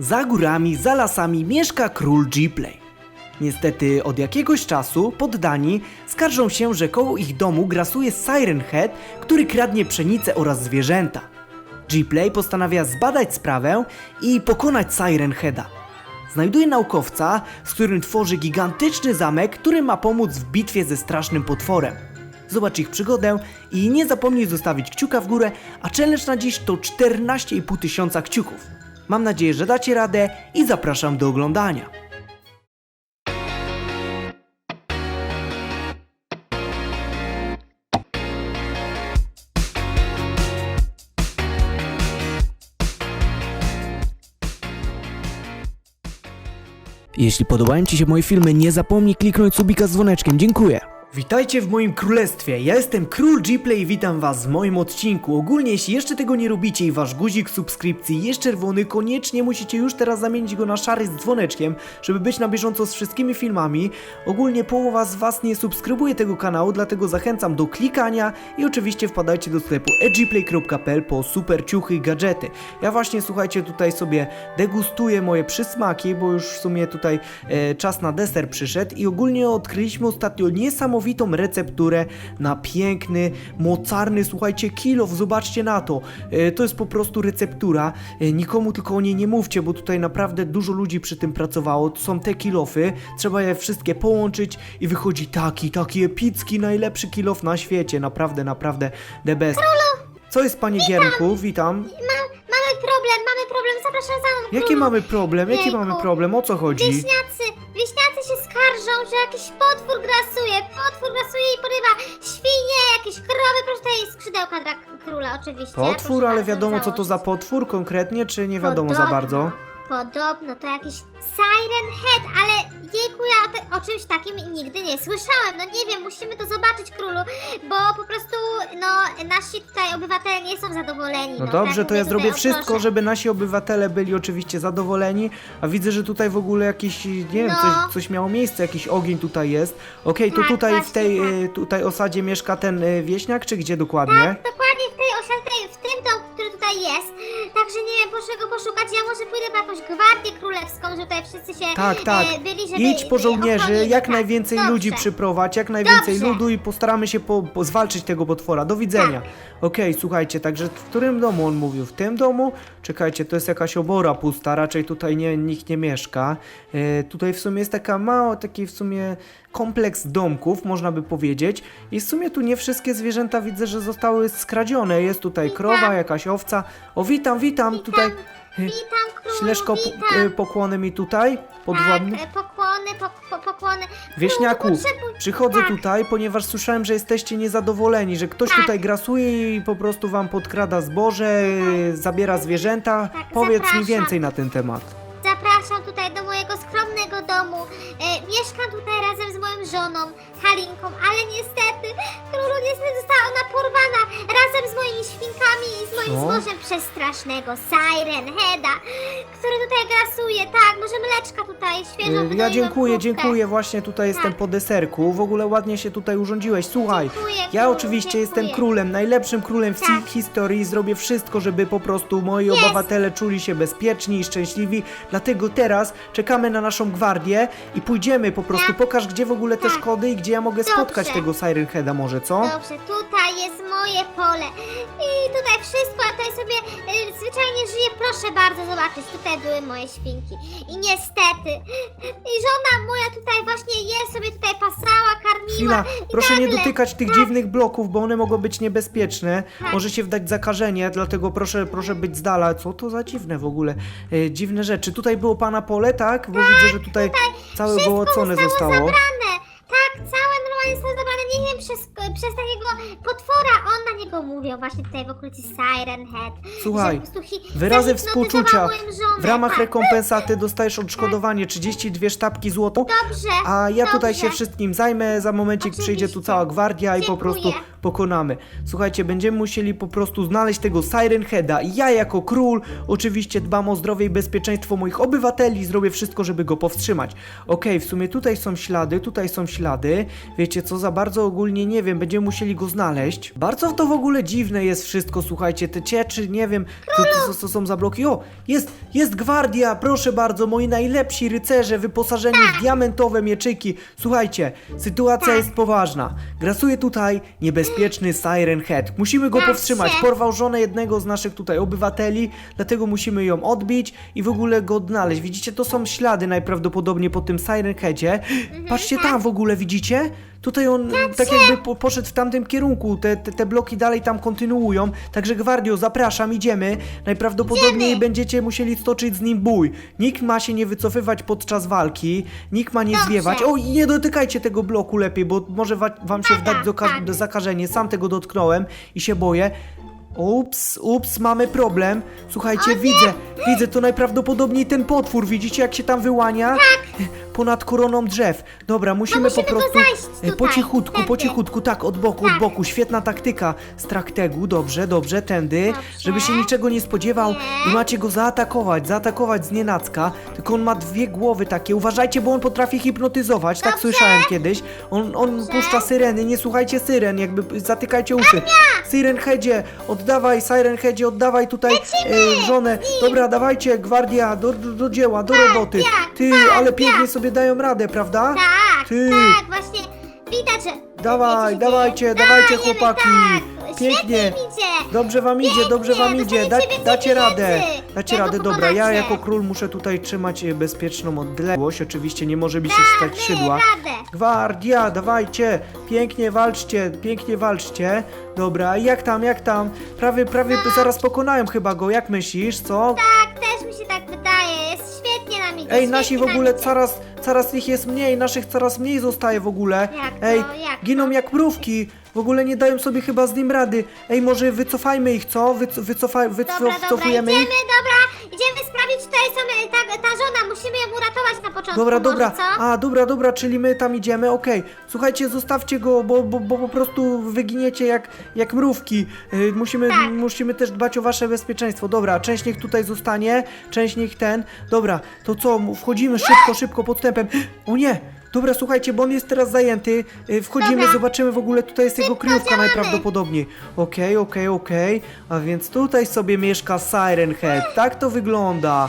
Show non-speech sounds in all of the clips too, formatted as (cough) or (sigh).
Za górami, za lasami mieszka król Gplay. Niestety od jakiegoś czasu poddani skarżą się, że koło ich domu grasuje Siren Head, który kradnie pszenicę oraz zwierzęta. Gplay postanawia zbadać sprawę i pokonać Siren Heada. Znajduje naukowca, z którym tworzy gigantyczny zamek, który ma pomóc w bitwie ze strasznym potworem. Zobacz ich przygodę i nie zapomnij zostawić kciuka w górę, a challenge na dziś to 14,5 tysiąca kciuków. Mam nadzieję, że dacie radę i zapraszam do oglądania. Jeśli podobają Ci się moje filmy, nie zapomnij kliknąć subika z dzwoneczkiem. Dziękuję. Witajcie w moim królestwie. Ja jestem Król Gplay i witam Was w moim odcinku. Ogólnie, jeśli jeszcze tego nie robicie i Wasz guzik subskrypcji jest czerwony, koniecznie musicie już teraz zamienić go na szary z dzwoneczkiem, żeby być na bieżąco z wszystkimi filmami. Ogólnie połowa z Was nie subskrybuje tego kanału, dlatego zachęcam do klikania i oczywiście wpadajcie do sklepu edgplay.pl po super ciuchy i gadżety. Ja właśnie, słuchajcie, tutaj sobie degustuję moje przysmaki, bo już w sumie tutaj e, czas na deser przyszedł i ogólnie odkryliśmy ostatnio niesamowitą recepturę na piękny, mocarny, słuchajcie, kilof, zobaczcie na to. E, to jest po prostu receptura, e, nikomu tylko o niej nie mówcie, bo tutaj naprawdę dużo ludzi przy tym pracowało, to są te kilofy, trzeba je wszystkie połączyć i wychodzi taki, taki epicki, najlepszy kilof na świecie, naprawdę, naprawdę the best. Co jest panie Gierku? Witam. Ma, mamy problem, mamy problem, zapraszam za mną. Jaki królu. mamy problem? Jaki Jejku. mamy problem? O co chodzi? Wieśniacy, wieśniacy się skarżą, że jakiś potwór grasuje, potwór grasuje i porywa świnie, jakieś krowy, proszę tutaj skrzydełka dla króla oczywiście. Potwór, proszę ale bardzo, wiadomo co to za założyć. potwór konkretnie, czy nie wiadomo za Podobno- bardzo? Podobno to jakiś Siren Head, ale jejku, ja o, czymś takim nigdy nie słyszałem. No nie wiem, musimy to zobaczyć królu, bo po prostu, no, nasi tutaj obywatele nie są zadowoleni. No tak dobrze, to mówię ja tutaj, zrobię o wszystko, proszę. żeby nasi obywatele byli oczywiście zadowoleni, a widzę, że tutaj w ogóle jakiś, nie wiem, No. coś, coś miało miejsce, jakiś ogień tutaj jest. Okej, to Tak, tutaj w właśnie tej tak. tutaj osadzie mieszka ten e, wieśniak, czy gdzie dokładnie? Tak, dokładnie w tej osiadle, w tym domu, który tutaj jest. Także nie wiem, proszę go poszukać. Ja może pójdę po jakąś gwardię królewską, że tutaj wszyscy się Tak, tak. e, byli, żeby Idź po e, żołnierzy, ochronić. jak tak. najwięcej Dobrze. ludzi przyprowadź, jak najwięcej Dobrze. ludu i postaramy się po, po zwalczyć tego potwora. Do widzenia. Tak. Okej, słuchajcie, także w którym domu on mówił? W tym domu? Czekajcie, to jest jakaś obora pusta, raczej tutaj nie, nikt nie mieszka. E, tutaj w sumie jest taka mało, taki w sumie kompleks domków, można by powiedzieć. I w sumie tu nie wszystkie zwierzęta widzę, że zostały skradzione. Jest tutaj krowa, jakaś owca. O, witam, witam, tutaj... e, Witam królu, Śnieżko, p- witam. e, pokłony mi tutaj, podwładny. Tak, e, pokłony, po, po, pokłony. Królu, Wieśniaku, potrzebuj- przychodzę tak. tutaj, ponieważ słyszałem, że jesteście niezadowoleni, że ktoś Tak. tutaj grasuje i po prostu wam podkrada zboże, y, zabiera zwierzęta. Tak, Powiedz mi zapraszam. więcej na ten temat. Zapraszam tutaj do mojego skromnego domu. E, mieszkam tutaj razem z moją żoną, Halinką, ale niestety, królu, niestety została ona porwana razem z moimi świnkami i z moim Co? przez strasznego Siren Heada, który tutaj grasuje. Tak, może mleczka tutaj, świeżo Y, Ja wydoiłam dziękuję, krówkę. dziękuję, właśnie tutaj jestem Tak. po deserku. W ogóle ładnie się tutaj urządziłeś. Słuchaj, Dziękuję, ja królu, oczywiście dziękuję. jestem królem, najlepszym królem w Tak. historii i zrobię wszystko, żeby po prostu moi obywatele czuli się bezpieczni i szczęśliwi. Dlatego teraz czekamy na naszą gwardię i pójdziemy po prostu. Tak. Pokaż, gdzie w ogóle te Tak. schody i gdzie ja mogę Dobrze. spotkać tego Siren Heada może, co? Dobrze, tutaj jest moje pole i tutaj wszystko, ja tutaj sobie y, zwyczajnie żyję, proszę bardzo zobaczyć, tutaj były moje świnki i niestety, i żona moja tutaj właśnie je sobie tutaj pasała, karmiła Chwila, i proszę nie nagle- dotykać tych dziwnych bloków, bo one mogą być niebezpieczne. Tak. Może się wdać zakażenie, dlatego proszę, proszę być z dala. Co to za dziwne w ogóle? E, dziwne rzeczy. Tutaj było pana pole, tak? Bo widzę, że tutaj całe Wszystko gołocone zostało zabrane. Tak, całe normalnie zostało zabrane. Nie wiem, przez, przez takiego potwora. On na niego mówił właśnie tutaj w okolicy Siren Head. Słuchaj, że po prostu hi- Wyrazy zahipnotyzował współczucia. moją żonę. W ramach tak. rekompensaty (laughs) dostajesz odszkodowanie 32 sztabki złota. Dobrze, A ja tutaj dobrze. się wszystkim zajmę, za momencik przyjdzie tu Oczywiście. cała gwardia i po Dziękuję. Pokonamy. Słuchajcie, będziemy musieli po prostu znaleźć tego Siren Heada ja jako król oczywiście dbam o zdrowie i bezpieczeństwo moich obywateli zrobię wszystko, żeby go powstrzymać. Okej, w sumie tutaj są ślady, tutaj są ślady. Wiecie co, za bardzo ogólnie nie wiem, będziemy musieli go znaleźć. Bardzo to w ogóle dziwne jest wszystko, słuchajcie, te cieczy, nie wiem, co to, co, co są za bloki. O, jest, jest gwardia, proszę bardzo, moi najlepsi rycerze wyposażeni w diamentowe mieczyki. Słuchajcie, sytuacja jest poważna. Grasuje tutaj niebezpieczny Siren Head. Musimy go powstrzymać. Porwał żonę jednego z naszych tutaj obywateli, dlatego musimy ją odbić i w ogóle go odnaleźć. Widzicie, to są ślady najprawdopodobniej po tym Siren Headzie. Patrzcie tam w ogóle, widzicie? Tutaj on tak jakby po, poszedł w tamtym kierunku, te, te, te bloki dalej tam kontynuują, także Gwardio, zapraszam, idziemy. Najprawdopodobniej Idziemy. będziecie musieli stoczyć z nim bój. Nikt ma się nie wycofywać podczas walki, nikt ma nie Dobrze. zwiewać. O, i nie dotykajcie tego bloku lepiej, bo może wa wam się Dobra, wdać do tak. do zakażenie. Sam tego dotknąłem i się boję. Ups, ups, mamy problem. Słuchajcie, widzę, widzę to najprawdopodobniej ten potwór. Widzicie, jak się tam wyłania? Ponad koroną drzew. Dobra, musimy, No musimy po go prostu zajść e, po tutaj, cichutku, po tędy. cichutku, tak, od boku, od Tak. boku. Świetna taktyka z traktegu. Dobrze, dobrze, tędy, żeby się niczego nie spodziewał i macie go zaatakować, zaatakować z nienacka. Tylko on ma dwie głowy takie. Uważajcie, bo on potrafi hipnotyzować, tak słyszałem kiedyś. On, on puszcza syreny, nie słuchajcie syren, jakby zatykajcie uszy. Siren Headzie, oddawaj, Siren Headzie, oddawaj tutaj e, żonę. Dobra, dawajcie, gwardia, do, do, do dzieła, do roboty. tak, Ty, tak, ale pięknie tak. sobie dają radę, prawda? Tak, Ty. tak, właśnie widać, że... Dawaj, dawajcie, dawajcie, chłopaki. Tak. Pięknie. Świetnie idzie. Dobrze wam idzie, dobrze wam Pięknie, idzie. Da, więcej dacie radę. pieniędzy, Dacie radę, dobra. Ja jako król muszę tutaj trzymać e, bezpieczną odległość. Oczywiście nie może mi się stać Damy szydła. radę. Gwardia, dawajcie! Pięknie walczcie, pięknie walczcie. Dobra, jak tam, jak tam? Prawie, prawie zaraz pokonają chyba go, jak myślisz, co? Tak, też mi się tak wydaje. Jest świetnie nam idzie. Ej, nasi w świetnie nam ogóle idzie. coraz, coraz ich jest mniej, naszych coraz mniej zostaje w ogóle. Jak to, Ej, jak giną to? jak mrówki. W ogóle nie dają sobie chyba z nim rady. Ej, może wycofajmy ich, co? Wyco wycofaj, Dobra, dobra, wycofujemy idziemy, ich? dobra, idziemy sprawdzić, czy tutaj są, e, ta, ta żona, musimy ją uratować na początku, Dobra, może, dobra. co? A, dobra, dobra, czyli my tam idziemy, okej. Słuchajcie, zostawcie go, bo, bo, bo po prostu wyginiecie jak, jak mrówki. Yy, musimy, Tak. musimy też dbać o wasze bezpieczeństwo. Dobra, część niech tutaj zostanie, część niech ten. Dobra, to co, mu- wchodzimy szybko, szybko, podstępem. O nie! Dobra, słuchajcie, bo on jest teraz zajęty. Yy, Wchodzimy, Dobra. zobaczymy w ogóle, tutaj jest jego Szybko kryjówka działamy. najprawdopodobniej. Okej, okej, okej. A więc tutaj sobie mieszka Siren Head. Tak to wygląda.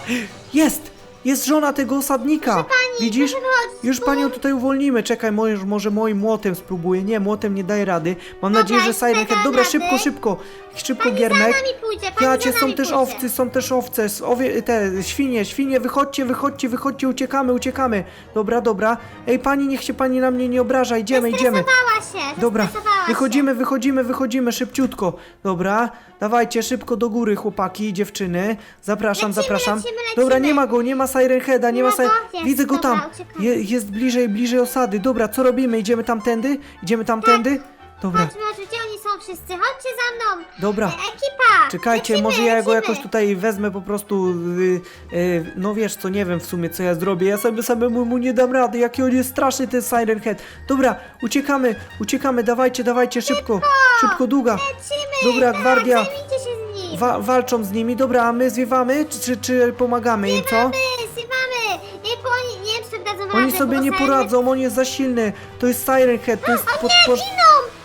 Jest! Jest żona tego osadnika. pani, Widzisz? proszę Już panią tutaj uwolnimy. Czekaj, może, może moim młotem spróbuję. Nie, młotem nie daje rady. Mam nadzieję, że Siren Head. Dobra, szybko, szybko. Szybko, Pani Giermek. za nami pójdzie, pani Jacie, za są nami też pójdzie. owcy, są też owce. s- Owie, te świnie, świnie, wychodźcie, wychodźcie, wychodźcie, uciekamy, uciekamy. Dobra, dobra. Ej, pani, niech się pani na mnie nie obraża. Idziemy, idziemy. Zestresowała się, Dobra, zestresowała wychodzimy, wychodzimy, wychodzimy szybciutko. Dobra, dawajcie szybko do góry, chłopaki dziewczyny. Zapraszam, Lecimy, zapraszam. lecimy, lecimy. Dobra, nie ma go, nie ma Siren Heada, nie, Nie ma ma Siren... go? Jest, Widzę go dobra, tam. uciekamy. Je, jest bliżej, bliżej osady. Dobra, co robimy? Idziemy tamtędy? Idziemy tamtędy? Dobra, Chodźmy, gdzie wszyscy? Chodźcie za mną! dobra. E, Ekipa! Czekajcie, lecimy, może ja go lecimy. jakoś tutaj wezmę po prostu. y, y, no wiesz co, nie wiem w sumie co ja zrobię. Ja sobie samemu mu nie dam rady, jaki on jest straszny ten Siren Head. Dobra, uciekamy, uciekamy, dawajcie, dawajcie, szybko, szybko, długa. Lecimy! Dobra, tak, gwardia. Zajmijcie się z nim! Wa walczą z nimi, dobra, a my zwiewamy, czy, czy, czy pomagamy im, co? My, zjewamy! Nie, bo oni, nie wiem, czy sobie dadzą radę, Oni sobie bo nie Siren- poradzą, on jest za silny. To jest Siren Head, to jest O nie, pod...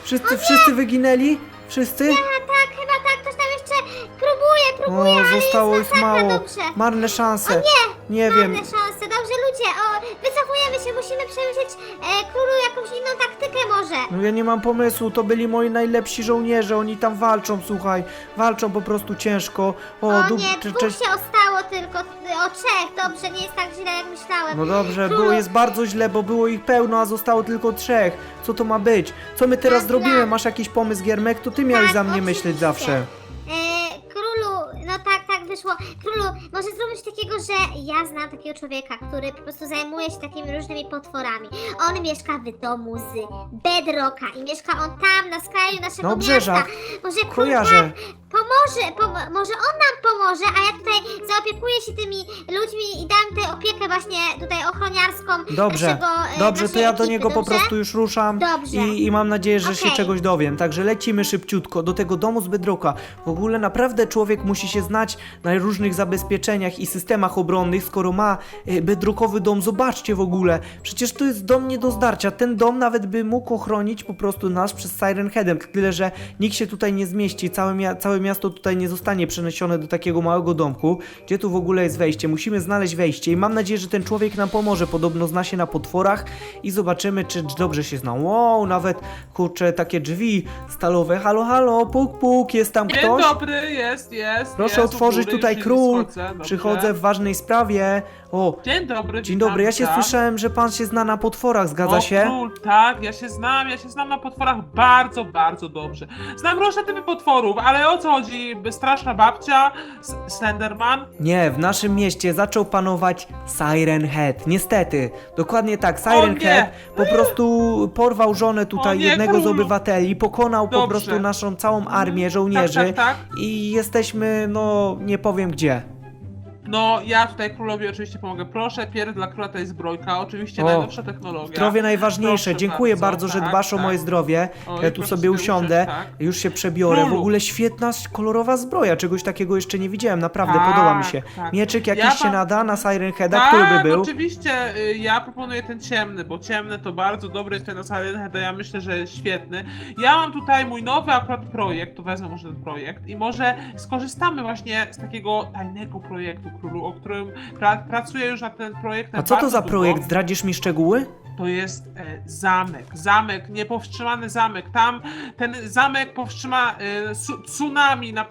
Wszyscy, wszyscy wyginęli? Wszyscy? A tak, chyba tak, ktoś tam jeszcze próbuje, próbuje, O, ale zostało jest już masakra mało. dobrze. Marne szanse. O nie! Nie Marne wiem. szanse, dobrze ludzie, o, wycofujemy się, musimy przemyśleć e, królu jakąś inną taktykę może. No ja nie mam pomysłu, to byli moi najlepsi żołnierze, oni tam walczą, słuchaj, walczą po prostu ciężko. O, O du- nie, cze- dwóch cze- się ostało tylko, o trzech, dobrze, nie jest tak źle jak myślałem. No dobrze, Królu, było, jest bardzo źle, bo było ich pełno, a zostało tylko trzech. Co to ma być? Co my teraz Mam zrobimy? plan. Masz jakiś pomysł, Giermek? To ty miałeś Tak, za mnie oczywiście. myśleć zawsze. E, królu, no tak, tak, wyszło. Królu, może zrobić takiego, że ja znam takiego człowieka, który po prostu zajmuje się takimi różnymi potworami. On mieszka w domu z Bedrocka i mieszka on tam, na skraju naszego Na miasta. Może król Kojarzę. pomoże, pom- może on nam pomoże, a ja tutaj zaopiekuję się tymi ludźmi i dam tutaj opiekę właśnie tutaj ochroniarską Dobrze, naszego, e, dobrze, to naszej ja do ekipy, niego po dobrze? prostu już ruszam Dobrze. i, i mam nadzieję, że się Okej. czegoś dowiem. Także lecimy szybciutko do tego domu z Bedrocka. W ogóle naprawdę człowiek musi się znać na różnych zabezpieczeniach i systemach obronnych, skoro ma bedrockowy dom. Zobaczcie w ogóle, przecież to jest dom nie do zdarcia. Ten dom nawet by mógł ochronić po prostu nas przez Siren Headem, tyle że nikt się tutaj nie zmieści, całe, mia- całe miasto tutaj nie zostanie przeniesione do takiego małego domku. Gdzie tu w ogóle jest wejście? Musimy znaleźć wejście i mam nadzieję, że ten człowiek nam pomoże. Podobno zna się na potworach i zobaczymy, czy dobrze się zna. Wow, nawet kurczę, takie drzwi stalowe. Halo, halo, puk, puk, jest tam Dzień ktoś? dobry, jest, jest. Proszę jest, otworzyć góry, tutaj król. Przychodzę w ważnej sprawie. O, Dzień dobry, dzień witam, dobry. Ja się witam. słyszałem, że pan się zna na potworach, zgadza o, się? Król, tak, ja się znam, ja się znam na potworach bardzo, bardzo dobrze. Znam różne typy potworów, ale o co chodzi? Straszna babcia, S- Slenderman? Nie, w naszym mieście zaczął panować Siren Head. Niestety, dokładnie tak. Siren nie. Head po prostu porwał żonę tutaj O nie, jednego z królu. obywateli, pokonał po Dobrze. prostu naszą całą armię Tak, żołnierzy tak, tak. i jesteśmy, no nie powiem gdzie. No, ja tutaj królowi oczywiście pomogę. Proszę, pierw dla króla to jest zbrojka, oczywiście O, najnowsza technologia. Zdrowie najważniejsze. Proszę Dziękuję bardzo, że tak, dbasz o tak. moje zdrowie. Oj, ja tu proszę sobie sobie usiądę, usiąść, tak. już się przebiorę. W Królu. ogóle świetna, kolorowa zbroja. Czegoś takiego jeszcze nie widziałem, naprawdę Tak, podoba mi się. tak. Mieczyk jakiś Ja się nada na Siren Heada, tak, który by był? oczywiście, y, ja proponuję ten ciemny, bo ciemny to bardzo dobry ten na Silent ja myślę, że jest świetny. Ja mam tutaj mój nowy akurat projekt, to wezmę może ten projekt i może skorzystamy właśnie z takiego tajnego projektu królu, o którym pra pracuję już nad ten projekt. A co to za długo. projekt? Zdradzisz mi szczegóły? To jest e, zamek, zamek, niepowstrzymany zamek. Tam ten zamek powstrzyma e, su, tsunami, na, e,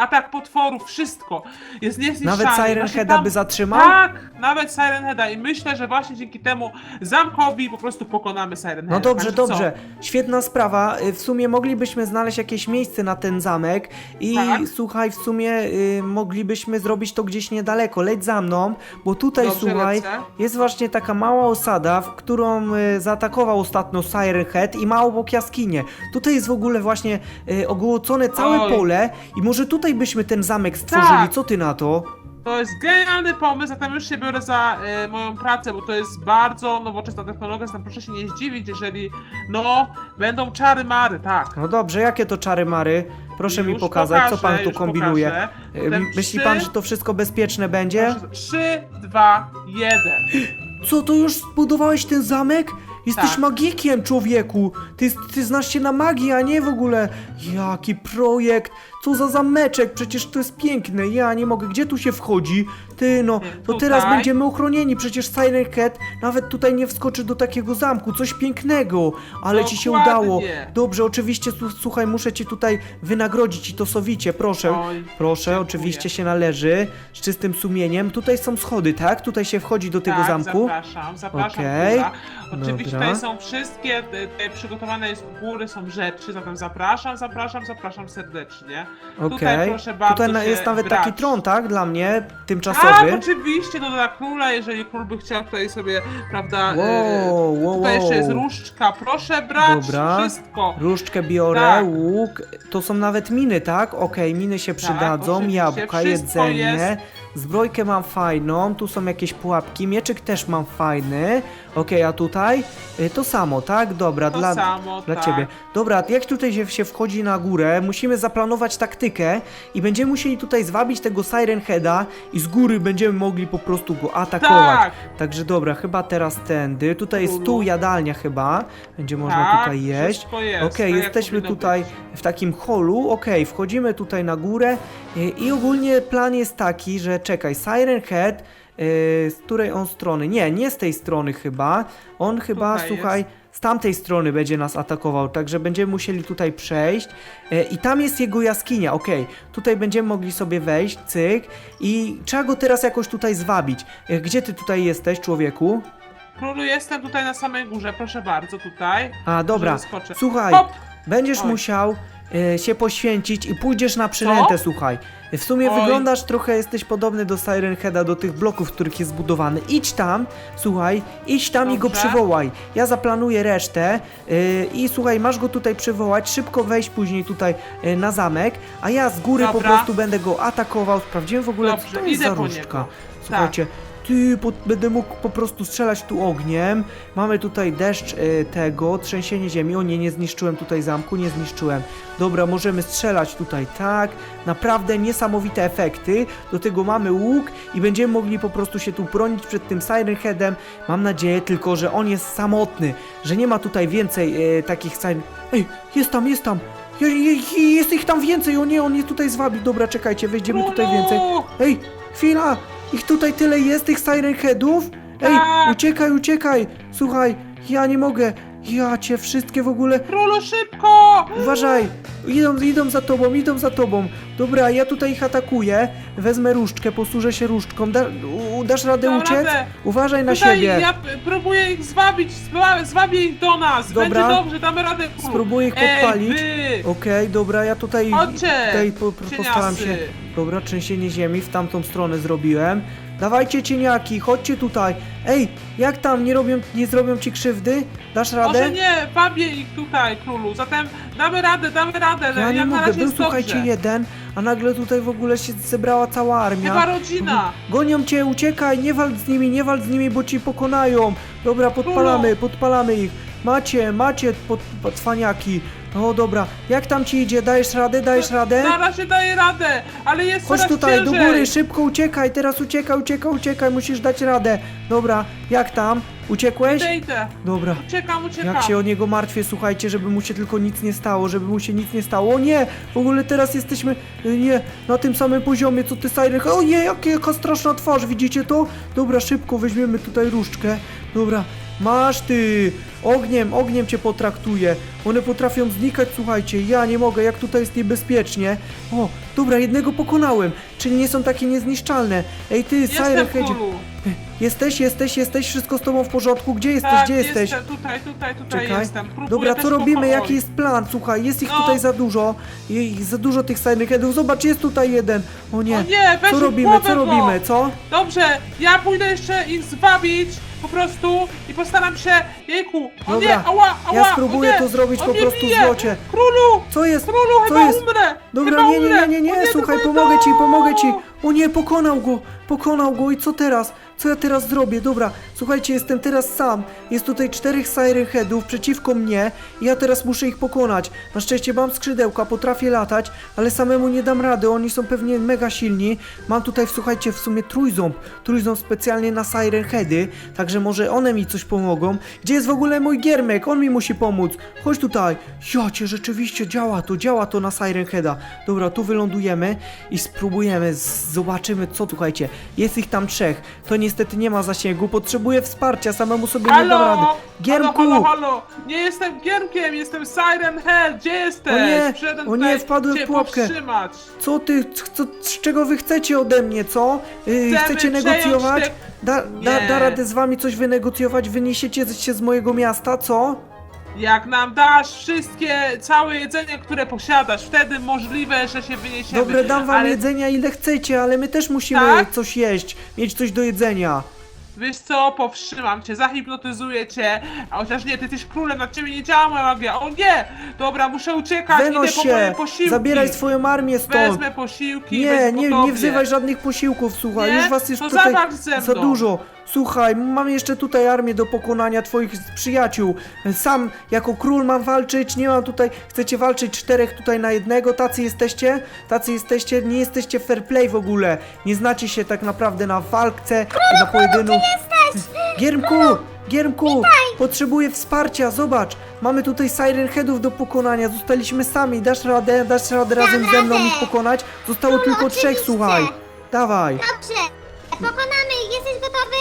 atak potworów, wszystko. Jest niezniszczalny. Nawet Siren Właśnie Heada tam- by zatrzymał? Tak, nawet Siren Heada i myślę, że właśnie dzięki temu zamkowi po prostu pokonamy Siren Heada. No dobrze, co? dobrze. Świetna sprawa. Y, W sumie moglibyśmy znaleźć jakieś miejsce na ten zamek i Tak. słuchaj, w sumie y, moglibyśmy zrobić to gdzieś niedaleko. Leć za mną, bo tutaj Dobrze, słuchaj, lecę. jest właśnie taka mała osada, w którą y, zaatakował ostatnio Siren Head i ma obok jaskinię. Tutaj jest w ogóle właśnie y, ogołocone całe Oj. pole i może tutaj byśmy ten zamek stworzyli. Tak. Co ty na to? To jest genialny pomysł, zatem już się biorę za e, moją pracę, bo to jest bardzo nowoczesna technologia, zatem proszę się nie zdziwić, jeżeli, no, będą czary mary, tak. No dobrze, jakie to czary mary? Proszę mi Już pokazać, co pokażę, pan tu już kombinuje. pokażę. Y, Myśli trzy- pan, że to wszystko bezpieczne będzie? 3, 2, 1. Co, to już zbudowałeś ten zamek? Jesteś Tak. magikiem, człowieku! Ty, ty znasz się na magii, a nie w ogóle... Jaki projekt! Co za zameczek! Przecież to jest piękne, ja nie mogę. Gdzie tu się wchodzi? Ty no, to Tutaj. teraz będziemy ochronieni. Przecież Silent Cat nawet tutaj nie wskoczy do takiego zamku. Coś pięknego! Ale ci się Dokładnie. udało. Dobrze, oczywiście, su- słuchaj, muszę ci tutaj wynagrodzić i to sowicie, proszę. Oj, proszę, dziękuję. oczywiście się należy. Z czystym sumieniem. Tutaj są schody, tak? Tutaj się wchodzi do tego tak, zamku. zapraszam, zapraszam Okej. góra. Oczywiście Dobra. tutaj są wszystkie, e, tutaj przygotowane jest u góry, są rzeczy, zatem zapraszam, zapraszam, zapraszam serdecznie. Tutaj Okej. proszę bardzo Tutaj na, się jest nawet brać. taki tron, tak? Dla mnie, Tak, tymczasowy. oczywiście, no dla króla, jeżeli król by chciał tutaj sobie, prawda, Wow, e, wow, tutaj jeszcze jest wow. różdżka, proszę brać Dobra. wszystko. Różdżkę biorę, Tak. łuk. To są nawet miny, tak? Okej, miny się przydadzą. oczywiście, Jabłka, wszystko jedzenie. jest. Zbrojkę mam fajną, tu są jakieś pułapki, mieczyk też mam fajny. Okej, a tutaj? Y, To samo, tak? Dobra, To dla, samo, dla tak. ciebie. Dobra, jak tutaj się, się wchodzi na górę, musimy zaplanować taktykę i będziemy musieli tutaj zwabić tego Siren Heada i z góry będziemy mogli po prostu go atakować. Tak. Także dobra, chyba teraz tędy. Tutaj jest stół jadalnia chyba. Będzie można Tak, tutaj jeść. wszystko jest, Okej, tak jak jesteśmy powinno tutaj w takim holu. Okej, wchodzimy tutaj na górę i, i ogólnie plan jest taki, że czekaj, Siren Head. yy, z której on strony? Nie, nie z tej strony chyba. On chyba, Tutaj słuchaj, z tamtej strony będzie nas atakował, także będziemy musieli tutaj przejść. E, I tam jest jego jaskinia, okej. Tutaj będziemy mogli sobie wejść, cyk. I trzeba go teraz jakoś tutaj zwabić. E, Gdzie ty tutaj jesteś, człowieku? Królu, jestem tutaj na samej górze, proszę bardzo, tutaj. A, dobra. Słuchaj, Hop! Będziesz Oj. musiał e, się poświęcić i pójdziesz na przynętę, słuchaj. W sumie Oj. wyglądasz trochę, jesteś podobny do Siren Heada, do tych bloków, w których jest zbudowany. Idź tam, słuchaj, idź tam i go Dobrze. przywołaj. Ja zaplanuję resztę yy, i słuchaj, masz go tutaj przywołać, szybko wejść później tutaj yy, na zamek, a ja z góry po Dobra. prostu będę go atakował. Sprawdziłem w ogóle, co Dobrze, to jest idę za po różdżka. niego. Tak. Słuchajcie, ty, po, będę mógł po prostu strzelać tu ogniem. Mamy tutaj deszcz y, tego, trzęsienie ziemi. O nie, nie zniszczyłem tutaj zamku, nie zniszczyłem. Dobra, możemy strzelać tutaj, tak. Naprawdę niesamowite efekty. Do tego mamy łuk i będziemy mogli po prostu się tu bronić przed tym Siren Headem. Mam nadzieję tylko, że on jest samotny, że nie ma tutaj więcej y, takich Siren... Ej, jest tam, jest tam. Je, je, je, jest ich tam więcej, o nie, on je tutaj zwabi. Dobra, czekajcie, wejdziemy tutaj Królu! więcej. Ej, chwila! Ich tutaj tyle jest, tych Siren Headów? Ej, Tak. uciekaj, uciekaj! Słuchaj, ja nie mogę. Ja cię wszystkie w ogóle. Królu, szybko! Uważaj! Idą, idą za tobą, idą za tobą. Dobra, ja tutaj ich atakuję. Wezmę różdżkę, posłużę się różdżką. Da, u, dasz radę Dam uciec? radę. Uważaj na Tutaj siebie. ja p- próbuję ich zwabić, zwa- zwabię ich do nas. Dobra. Będzie dobrze, damy radę. królu. Spróbuję ich podpalić. Ej, wy! Okej, dobra, ja tutaj, Chodźcie, tutaj po, po, postaram się. Dobra, trzęsienie ziemi w tamtą stronę zrobiłem. Dawajcie cieniaki, chodźcie tutaj. Ej, jak tam, nie robią, nie zrobią ci krzywdy? Dasz radę? Może nie, wabię ich tutaj, królu. Zatem damy radę, damy radę. Ja nie jak na mogę, razie był jest słuchajcie dobrze. jeden, a nagle tutaj w ogóle się zebrała cała armia. Chyba rodzina. Gonią cię, uciekaj, nie walcz z nimi, nie walcz z nimi, bo ci pokonają. Dobra, podpalamy, podpalamy ich. Macie, macie pod cwaniaki. O dobra, jak tam ci idzie? Dajesz radę, dajesz radę? Na razie daję radę, ale jest Chodź coraz tutaj, do ciężej. góry, szybko uciekaj, teraz uciekaj, uciekaj, uciekaj, musisz dać radę. Dobra, jak tam? Uciekłeś? Idę, idę. Dobra. Uciekam, uciekam. Jak się o niego martwię, słuchajcie, żeby mu się tylko nic nie stało, żeby mu się nic nie stało. O nie, w ogóle teraz jesteśmy, e, nie, na tym samym poziomie, co ty, Siren. O nie, jaka, jaka straszna twarz, widzicie to? Dobra, szybko weźmiemy tutaj różdżkę. Dobra, masz ty, ogniem, ogniem cię potraktuję. One potrafią znikać, słuchajcie, ja nie mogę, jak tutaj jest niebezpiecznie. O, dobra, jednego pokonałem, czyli nie są takie niezniszczalne. Ej ty, Jestem Siren w królu. Jesteś, jesteś, jesteś, wszystko z tobą w porządku? Gdzie jesteś, Tak, gdzie jesteś? Jestem, tutaj, tutaj, tutaj Czekaj. jestem. Próbuję Dobra, też co robimy? Jaki jest plan? Słuchaj, jest ich No. tutaj za dużo. I za dużo tych Silent Headów. Zobacz, jest tutaj jeden. O nie. O nie, weź co im robimy? głowę Co robimy? Co? Dobrze, ja pójdę jeszcze ich zwabić po prostu i postaram się. Jejku, o Dobra, nie, ała, ała, ja spróbuję o nie, to zrobić on po mnie prostu bije. w locie. Królu, Co jest? królu, Co chyba jest? umrę. Dobra, chyba nie, nie, umrę. nie, nie, O nie, słuchaj, moje pomogę ci, pomogę ci. O nie, pokonał go, pokonał go i co teraz? Co ja teraz zrobię? Dobra, słuchajcie, jestem teraz sam. Jest tutaj czterech Siren Headów przeciwko mnie i ja teraz muszę ich pokonać. Na szczęście mam skrzydełka, potrafię latać, ale samemu nie dam rady, oni są pewnie mega silni. Mam tutaj, słuchajcie, w sumie trójząb, trójząb specjalnie na Siren Heady, także może one mi coś pomogą. Gdzie jest w ogóle mój giermek? On mi musi pomóc. Chodź tutaj. Jocie, rzeczywiście działa to, działa to na Siren Heada. Dobra, tu wylądujemy i spróbujemy, zobaczymy co, słuchajcie. Jest ich tam trzech. To niestety nie ma zasięgu, potrzebuję wsparcia, samemu sobie nie dam rady. Halo, halo, Giermku! halo, halo, nie jestem Giermkiem, jestem Siren Hell, gdzie jesteś? O nie, Przyszedłem o nie, tutaj wpadłem w cię pułapkę. powstrzymać. Co ty, co, z czego wy chcecie ode mnie, co? Yy, Chcemy chcecie przejąć negocjować? te- Da, da, Nie. da radę z wami coś wynegocjować? Wyniesiecie się z mojego miasta, co? Jak nam dasz wszystkie, całe jedzenie, które posiadasz, wtedy możliwe, że się wyniesiemy. Dobra, dam wam Ale jedzenia ile chcecie, ale my też musimy Tak? coś jeść, mieć coś do jedzenia. Wiesz co, powstrzymam cię, zahipnotyzuję cię, a chociaż nie, ty jesteś królem, na ciebie nie działa moja magia, o nie! Dobra, muszę uciekać, Wynoś idę po moje się, posiłki. zabieraj swoją armię stąd. Wezmę posiłki, Nie, wezmę nie, nie wzywaj żadnych posiłków, słuchaj, Nie? już was jest To tutaj ze za mną. dużo. Słuchaj, mam jeszcze tutaj armię do pokonania twoich przyjaciół. Sam jako król mam walczyć, nie mam tutaj, chcecie walczyć czterech tutaj na jednego, tacy jesteście? Tacy jesteście, nie jesteście fair play w ogóle. Nie znacie się tak naprawdę na walce, na pojedynku. Giermku, Giermku, potrzebuję wsparcia, zobacz. Mamy tutaj Siren Headów do pokonania, zostaliśmy sami, dasz radę, dasz radę razem ze mną radę. ich pokonać? Zostało tylko trzech, oczywiście. słuchaj. Dawaj. Dobrze, pokonamy?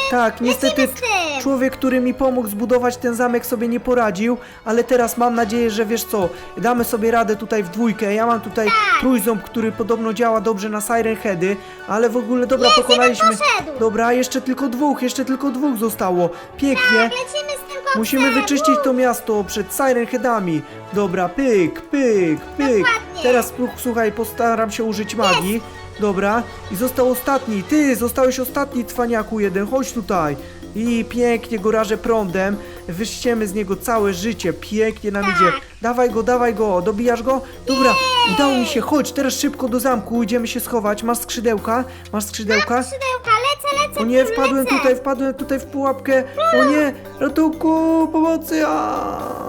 Tak, niestety tym. człowiek, który mi pomógł zbudować ten zamek sobie nie poradził, ale teraz mam nadzieję, że wiesz co, damy sobie radę tutaj w dwójkę. Ja mam tutaj Tak. trójząb, który podobno działa dobrze na Siren Heady, ale w ogóle dobra, pokonaliśmy. poszedł. Dobra, jeszcze tylko dwóch, jeszcze tylko dwóch zostało. Pięknie. Tak, lecimy z tym Musimy wyczyścić to miasto przed Siren Headami. Dobra, pyk, pyk, pyk. Dokładnie. Teraz słuchaj, postaram się użyć magii. Dobra, i został ostatni. Ty, zostałeś ostatni, cwaniaku jeden. Chodź tutaj. I pięknie go rażę prądem. Wyściemy z niego całe życie. Pięknie nam idzie. Dawaj go, dawaj go. Dobijasz go? Dobra, udało mi się. Chodź, teraz szybko do zamku. Idziemy się schować. Masz skrzydełka? Masz skrzydełka? Skrzydełka, lecę, lecę, O nie, wpadłem lecę. tutaj, wpadłem tutaj w pułapkę. O nie, ratunku, pomocy. A!